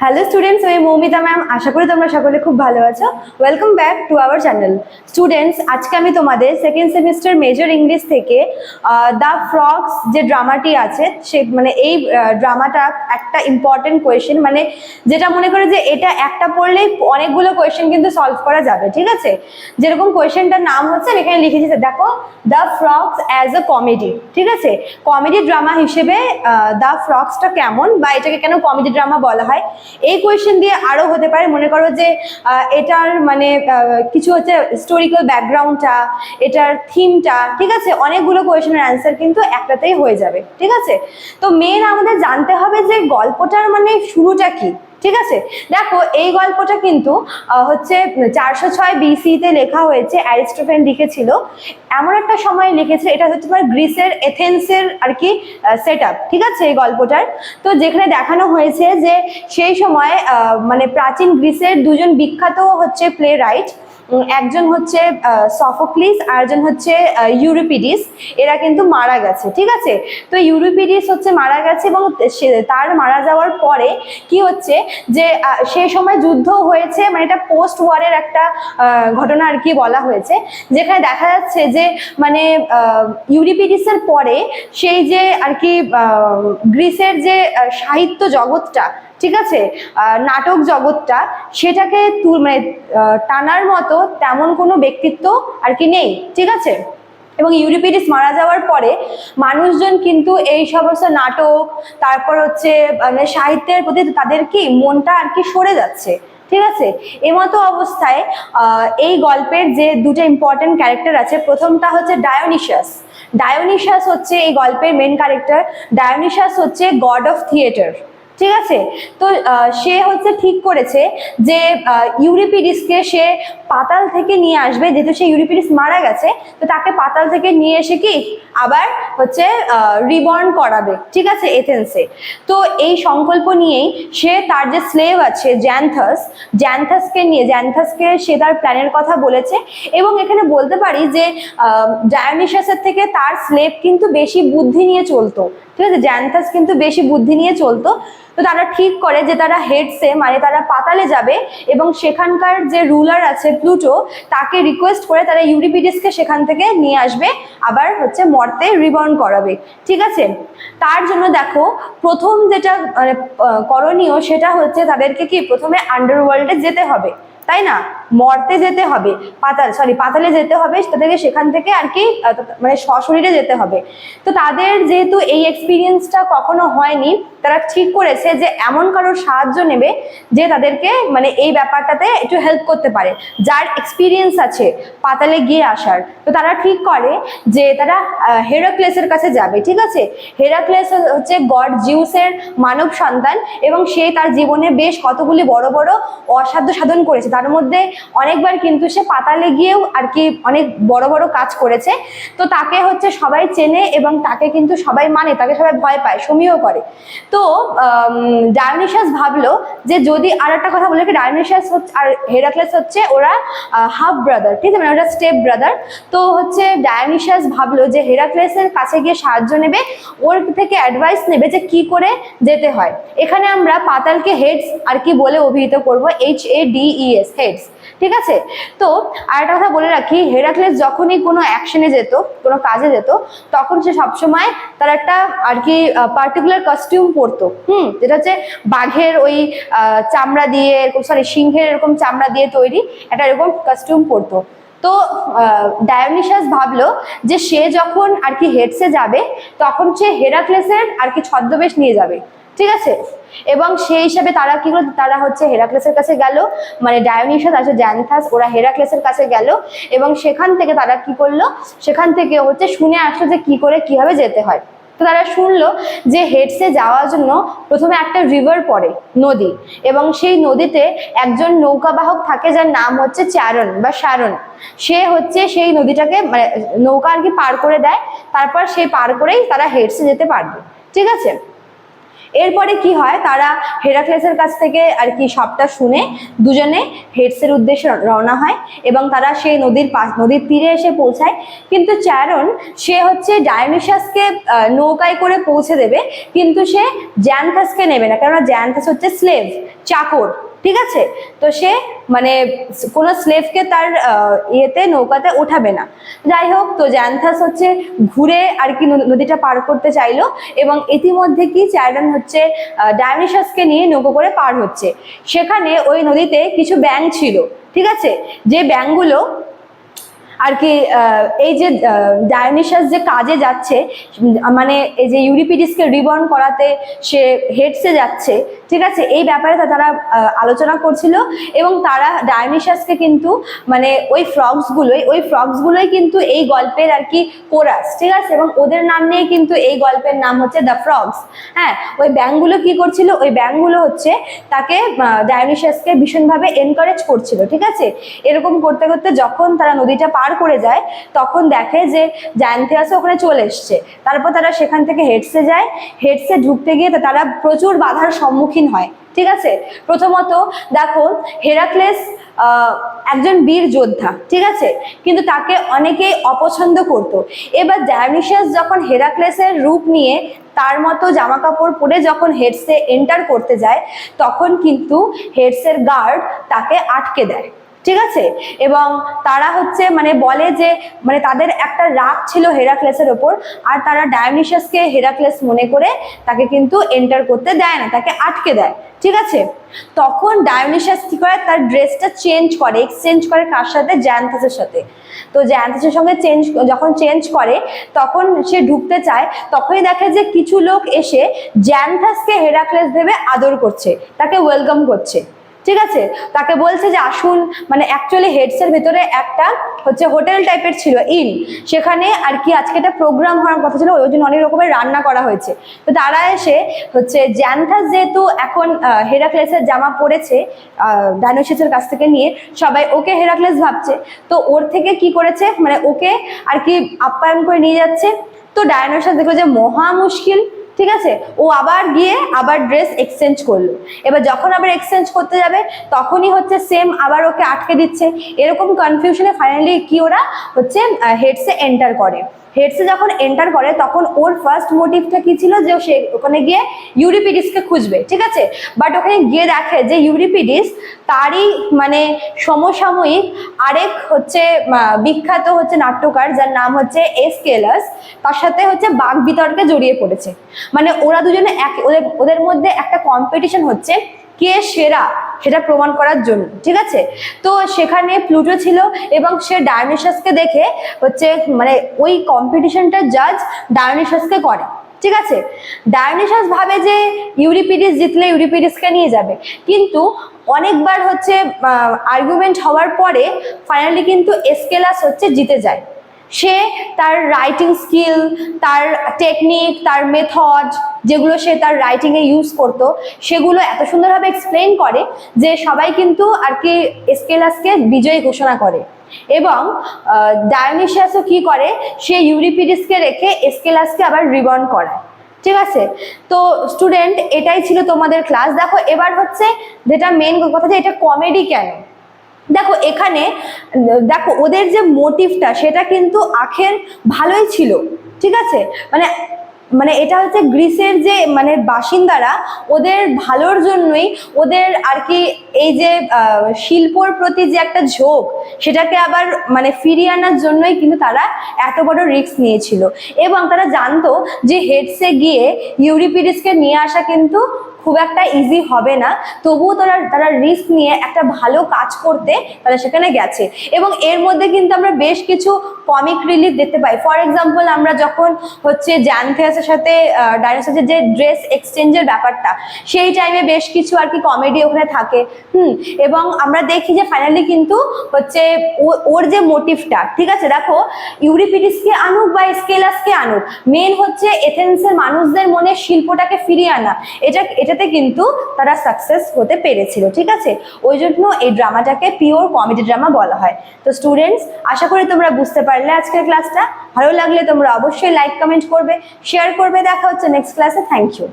Hello students আমি Moumita ma'am আশা করি তোমরা সকলে খুব ভালো আছো। Welcome back to our channel students আজকে আমি তোমাদের সেকেন্ড সেমিস্টার মেজর ইংলিশ থেকে দ্য ফ্রগস যে ড্রামাটি আছে, সে মানে এই ড্রামাটা একটা ইম্পর্টেন্ট কোয়েশ্চেন মানে যেটা মনে করে যে এটা একটা পড়লেই অনেকগুলো কোয়েশ্চেন কিন্তু সলভ করা যাবে, ঠিক আছে? যেরকম কোয়েশ্চেনটার নাম হচ্ছে, আমি এখানে লিখেছি দেখো the Frogs as a comedy ঠিক আছে? কমেডি ড্রামা হিসেবে দ্য ফ্রগসটা কেমন বা এটাকে কেন কমেডি ড্রামা বলা হয়? এই কোয়েশ্চেন দিয়ে আরও হতে পারে। মনে করো যে এটার মানে কিছু হচ্ছে হিস্টোরিক্যাল ব্যাকগ্রাউন্ডটা এটার থিমটা ঠিক আছে? অনেকগুলো কোয়েশ্চেনের অ্যান্সার কিন্তু একটাতেই হয়ে যাবে, ঠিক আছে? তো মেন আমাদের জানতে হবে যে গল্পটার মানে শুরুটা কি? ঠিক আছে? দেখো, এই গল্পটা কিন্তু হচ্ছে চারশো ছয় বিসিতে লেখা হয়েছে, অ্যারিস্টোফেন লিখেছিল। এমন একটা সময় লিখেছে, এটা হচ্ছে তোমার গ্রিসের, এথেন্সের আর কি সেট ঠিক আছে, এই গল্পটার? তো যেখানে দেখানো হয়েছে যে সেই সময় মানে প্রাচীন গ্রিসের দুজন বিখ্যাত হচ্ছে প্লে রাইট একজন হচ্ছে সফোক্লিস আর একজন হচ্ছে ইউরোপিডিস এরা কিন্তু মারা গেছে, ঠিক আছে? তো ইউরোপিডিস হচ্ছে মারা গেছে এবং তার মারা যাওয়ার পরে কি হচ্ছে যে সেই সময় যুদ্ধ হয়েছে মানে এটা পোস্ট ওয়ারের একটা ঘটনা আর কি বলা হয়েছে। যেখানে দেখা যাচ্ছে যে মানে ইউরিপিডিসের পরে সেই যে আর কি গ্রিসের যে সাহিত্য জগৎটা ঠিক আছে? নাটক জগৎটা সেটাকে মানে টানার মতো তেমন কোনো ব্যক্তিত্ব আর কি নেই, ঠিক আছে? এবং ইউরিপিডিস মারা যাওয়ার পরে মানুষজন কিন্তু এই সমস্ত নাটক, তারপর হচ্ছে মানে সাহিত্যের প্রতি তাদের কি মনটা আর কি সরে যাচ্ছে, ঠিক আছে? এমতো অবস্থায় এই গল্পের যে দুটো ইম্পর্টেন্ট ক্যারেক্টার আছে, প্রথমটা হচ্ছে ডায়োনিশাস ডায়োনিশাস হচ্ছে এই গল্পের মেন ক্যারেক্টার ডায়োনিশাস হচ্ছে গড অফ থিয়েটার ঠিক আছে? তো সে হচ্ছে ঠিক করেছে যে ইউরিপিডিসকে সে পাতাল থেকে নিয়ে আসবে, যেহেতু সে ইউরিপিডিস মারা গেছে, তো তাকে পাতাল থেকে নিয়ে এসে কি আবার হচ্ছে রিবর্ন করাবে, ঠিক আছে এথেন্সে তো এই সংকল্প নিয়েই সে তার যে স্লেভ আছে জ্যান্থাস জ্যান্থাসকে নিয়ে জ্যান্থাসকে সে তার প্ল্যানের কথা বলেছে এবং এখানে বলতে পারি যে ডায়োনিশাসের থেকে তার স্লেভ কিন্তু বেশি বুদ্ধি নিয়ে চলতো ঠিক আছে জ্যান্থাস কিন্তু বেশি বুদ্ধি নিয়ে চলতো। তো তারা ঠিক করে যে তারা হেডসে মানে তারা পাতালে যাবে এবং সেখানকার যে রুলার আছে প্লুটো তাকে রিকোয়েস্ট করে তারা ইউরিপিডিসকে সেখান থেকে নিয়ে আসবে, আবার হচ্ছে মর্তে রিবর্ন করাবে। ঠিক আছে? তার জন্য দেখো, প্রথম যেটা মানে করণীয় সেটা হচ্ছে তাদেরকে কি? প্রথমে আন্ডারওয়ার্ল্ডে যেতে হবে। তাই না? মর্তে যেতে হবে। পাতাল সরি পাতালে যেতে হবে তাদেরকে সেখান থেকে আর কি মানে সশরীরে যেতে হবে। তো তাদের যেহেতু এই এক্সপিরিয়েন্সটা কখনো হয়নি, তারা ঠিক করেছে যে এমন কারোর সাহায্য নেবে যে তাদেরকে মানে এই ব্যাপারটাতে একটু হেল্প করতে পারে। যার এক্সপিরিয়েন্স আছে পাতালে গিয়ে আসার। তো তারা ঠিক করে যে তারা হেরাক্লেসের কাছে যাবে, ঠিক আছে? হেরাক্লেস হচ্ছে গড, জিউসের মানব সন্তান এবং সে তার জীবনে বেশ কতগুলি বড় বড় অসাধ্য সাধন করেছে। তার মধ্যে অনেকবার কিন্তু সে পাতালে গিয়েও আর কি অনেক বড় বড় কাজ করেছে। তো তাকে হচ্ছে সবাই চেনে এবং তাকে কিন্তু সবাই মানে তাকে সবাই ভয় পায় সমীহ করে। তো ডায়োনিশাস ভাবলো যে যদি আর একটা কথা বলে কি ডায়োনিশাস হচ্ছে, আর হেরাক্লেস হচ্ছে ওরা হাফ ব্রাদার ঠিক আছে? মানে ওরা স্টেপ ব্রাদার তো হচ্ছে ডায়োনিশাস ভাবলো যে হেরাক্লেসের কাছে গিয়ে সাহায্য নেবে, ওর থেকে অ্যাডভাইস নেবে যে কি করে যেতে হয়। এখানে আমরা পাতালকে হেডস আর কি বলে অভিহিত করব H A D E S Hades ঠিক আছে? তো আর একটা কথা বলে রাখি হেরাক্লেস যখনই কোনো অ্যাকশনে যেত, কোনো কাজে যেত, তখন সে সবসময় তার একটা আর কি পার্টিকুলার কস্টিউম পরতো। হুম, যেটা হচ্ছে বাঘের ওই চামড়া দিয়ে সরি সিংহের এরকম চামড়া দিয়ে তৈরি একটা এরকম কস্টিউম পরতো। তো ডায়োনিশাস ভাবলো যে সে যখন আর কি হেডসে যাবে, তখন সে হেরাক্লেসের আর কি ছদ্মবেশ নিয়ে যাবে, ঠিক আছে? এবং সেই হিসাবে তারা কি করল? তারা হচ্ছে হেরাক্লেসের কাছে গেল মানে ডায়োনিশাস আছে জ্যান্থাস ওরা হেরাক্লেসের কাছে গেল এবং সেখান থেকে তারা কি করল? সেখান থেকে হচ্ছে শুনে আসলো যে কি করে, কীভাবে যেতে হয়। তো তারা শুনলো যে হেডসে যাওয়ার জন্য প্রথমে একটা রিভার পড়ে, নদী। এবং সেই নদীতে একজন নৌকাবাহক থাকে যার নাম হচ্ছে চারণ বা সারণ। সে হচ্ছে সেই নদীটাকে মানে নৌকা আর কি পার করে দেয়, তারপর সেই পার করেই তারা হেডসে যেতে পারবে। ঠিক আছে? এরপরে কি হয়? তারা হেরাক্লেসের কাছ থেকে আর কি সবটা শুনে দুজনে হেডসের উদ্দেশ্যে রওনা হয় এবং তারা সেই নদীর পাশ, নদীর তীরে এসে পৌঁছায়। কিন্তু চ্যারন, সে হচ্ছে ডায়নিশাসকে নৌকায় করে পৌঁছে দেবে, কিন্তু সে জ্যান্থাসকে নেবে না। কেননা জ্যান্থাস হচ্ছে স্লেভ, চাকর। ঠিক আছে? তো সে মানে কোনো স্লেভকে তার ইয়েতে, নৌকাতে ওঠাবে না। যাই হোক, তো জ্যান্থাস হচ্ছে ঘুরে আর কি নদীটা পার করতে চাইলো এবং ইতিমধ্যে কি চ্যারন হচ্ছে ডায়নিসাসকে নিয়ে নৌকো করে পার হচ্ছে। সেখানে ওই নদীতে কিছু ব্যাং ছিল, ঠিক আছে? যে ব্যাঙগুলো আর কি এই যে ডায়োনিশাস যে কাজে যাচ্ছে মানে এই যে ইউরিপিডিসকে রিবর্ন করাতে সে হেডসে যাচ্ছে, ঠিক আছে? এই ব্যাপারে তারা আলোচনা করছিল এবং তারা ডায়োনিশাসকে কিন্তু মানে ওই ফ্রগসগুলোই ওই ফ্রগসগুলোই কিন্তু এই গল্পের আর কি কোরাস, ঠিক আছে? এবং ওদের নাম নিয়ে কিন্তু এই গল্পের নাম হচ্ছে দ্য ফ্রগস হ্যাঁ? ওই ব্যাংকগুলো কি করছিল? ওই ব্যাংকগুলো হচ্ছে তাকে ডায়োনিশাসকে ভীষণভাবে এনকারেজ করছিল, ঠিক আছে? এরকম করতে করতে যখন তারা নদীটা পার করে যায়, তখন দেখে যে জায়ন্থিয়াসও ওখানে চলে এসছে। তারপর তারা সেখান থেকে হেডসে যায়, হেডসে ঢুকতে গিয়ে তারা প্রচুর বাধার সম্মুখীন হয়, ঠিক আছে? প্রথমত, দেখো, হেরাক্লেস একজন বীর যোদ্ধা, ঠিক আছে? কিন্তু তাকে অনেকেই অপছন্দ করত। এবার ডায়োনিশাস যখন হেরাক্লেসের রূপ নিয়ে তার মতো জামা কাপড় পরে যখন হেডসে এন্টার করতে যায়, তখন কিন্তু হেডসের গার্ড তাকে আটকে দেয়। ঠিক আছে? এবং তারা হচ্ছে মানে বলে যে মানে তাদের একটা রাগ ছিল হেরাক্লেসের ওপর, আর তারা ডায়োনিশাসকে হেরাক্লেস মনে করে তাকে কিন্তু এন্টার করতে দেয় না, তাকে আটকে দেয়, ঠিক আছে? তখন ডায়োনিশাস কি করে? তার ড্রেসটা চেঞ্জ করে এক্সচেঞ্জ করে কার সাথে? জ্যান্থাসের সাথে। তো জ্যান্থাসের সঙ্গে চেঞ্জ যখন চেঞ্জ করে, তখন সে ঢুকতে চায়, তখনই দেখে যে কিছু লোক এসে জ্যান্থাসকে হেরাক্লেস ভেবে আদর করছে, তাকে ওয়েলকাম করছে। ঠিক আছে? তাকে বলছে যে, আসুন। মানে অ্যাকচুয়ালি হেডসের ভেতরে একটা হচ্ছে হোটেল টাইপের ছিল ইন সেখানে আর কি আজকে একটা প্রোগ্রাম হওয়ার কথা ছিল, ওই জন্য অনেক রকমের রান্না করা হয়েছে। তো তারা এসে হচ্ছে জ্যান্থাস যেহেতু এখন হেরাক্লেসের জামা পরেছে ডাইনোসিসের কাছ থেকে নিয়ে, সবাই ওকে হেরাক্লেস ভাবছে। তো ওর থেকে কি করেছে? মানে ওকে আর কি আপ্যায়ন করে নিয়ে যাচ্ছে। তো ডায়নোসার দেখল যে, মহা মুশকিল। ঠিক আছে? ও আবার গিয়ে আবার ড্রেস এক্সচেঞ্জ করল। এবার যখন আবার এক্সচেঞ্জ করতে যাবে, তখনই হচ্ছে সেম আবার ওকে আটকে দিচ্ছে। এরকম কনফিউশনে ফাইনালি কি ওরা হচ্ছে হেডসে এন্টার করে। হেডসে যখন এন্টার করে, তখন ওর ফার্স্ট মোটিভটা কি ছিল? যে সে ওখানে গিয়ে ইউরিপিডিসকে খুঁজবে, ঠিক আছে? বাট ওখানে গিয়ে দেখে যে ইউরিপিডিস তারই মানে সমসাময়িক আরেক হচ্ছে বিখ্যাত হচ্ছে নাট্যকার, যার নাম হচ্ছে এস কেলাস তার সাথে হচ্ছে বাঘ বিতর্কে জড়িয়ে পড়েছে। মানে ওরা দুজনে এক, ওদের ওদের মধ্যে একটা কম্পিটিশন হচ্ছে কে সেরা সেটা প্রমাণ করার জন্য, ঠিক আছে? তো সেখানে প্লুটো ছিল এবং সে ডায়োনিশাসকে দেখে হচ্ছে মানে ওই কম্পিটিশনটা জাজ ডায়োনিশাসকে করে, ঠিক আছে? ডায়োনিশাস ভাবে যে ইউরিপিডিস জিতলে ইউরিপিডিসকে নিয়ে যাবে, কিন্তু অনেকবার হচ্ছে আর্গুমেন্ট হওয়ার পরে ফাইনালি কিন্তু এসকেলাস হচ্ছে জিতে যায়। সে তার রাইটিং স্কিল তার টেকনিক তার মেথড যেগুলো সে তার রাইটিংয়ে ইউজ করতো, সেগুলো এত সুন্দরভাবে এক্সপ্লেন করে যে সবাই কিন্তু আর কি স্কেলাসকে বিজয়ী ঘোষণা করে। এবং ডায়োনিশিয়াসও কি করে? সে ইউরিপিডিসকে রেখে স্কেলাসকে আবার রিবন করায়। ঠিক আছে? তো স্টুডেন্ট এটাই ছিল তোমাদের ক্লাস দেখো, এবার হচ্ছে যেটা মেন কথা যে এটা কমেডি কেন? দেখো, এখানে, দেখো, ওদের যে মোটিভটা, সেটা কিন্তু আখের ভালোই ছিল, ঠিক আছে? মানে মানে এটা হচ্ছে গ্রিসের যে মানে বাসিন্দারা, ওদের ভালোর জন্যই ওদের আর কি এই যে শিল্পর প্রতি যে একটা ঝোঁক, সেটাকে আবার মানে ফিরিয়ে আনার জন্যই কিন্তু তারা এত বড় রিস্ক নিয়েছিল। এবং তারা জানতো যে হেডসে গিয়ে ইউরিপিডিসকে নিয়ে আসা কিন্তু খুব একটা ইজি হবে না। তবুও তারা তারা রিস্ক নিয়ে একটা ভালো কাজ করতে তারা সেখানে গেছে। এবং এর মধ্যে কিন্তু আমরা বেশ কিছু কমিক রিলিফ দেখতে পাই। ফর এক্সাম্পল আমরা যখন হচ্ছে জ্যানথিয়াসের সাথে ডাইনোসরের যে ড্রেস এক্সচেঞ্জের ব্যাপারটা, সেই টাইমে বেশ কিছু আর কি কমেডি ওখানে থাকে। হুম, এবং আমরা দেখি যে ফাইনালি কিন্তু হচ্ছে ওর যে মোটিভটা ঠিক আছে? দেখো ইউরিপিডিসকে আনুক বা স্কেলাসকে আনুক মেন হচ্ছে এথেন্সের মানুষদের মনে শিল্পটাকে ফিরিয়ে আনা। এটা এটাতে কিন্তু তারা সাকসেস হতে পেরেছিল, ঠিক আছে? ওই জন্য এই ড্রামাটাকে পিওর কমেডি ড্রামা বলা হয়। তো স্টুডেন্টস আশা করি তোমরা বুঝতে পারলে আজকের ক্লাসটা ভালো লাগলে তোমরা অবশ্যই লাইক কমেন্ট করবে শেয়ার করবে। দেখা হচ্ছে নেক্সট ক্লাসে থ্যাংক ইউ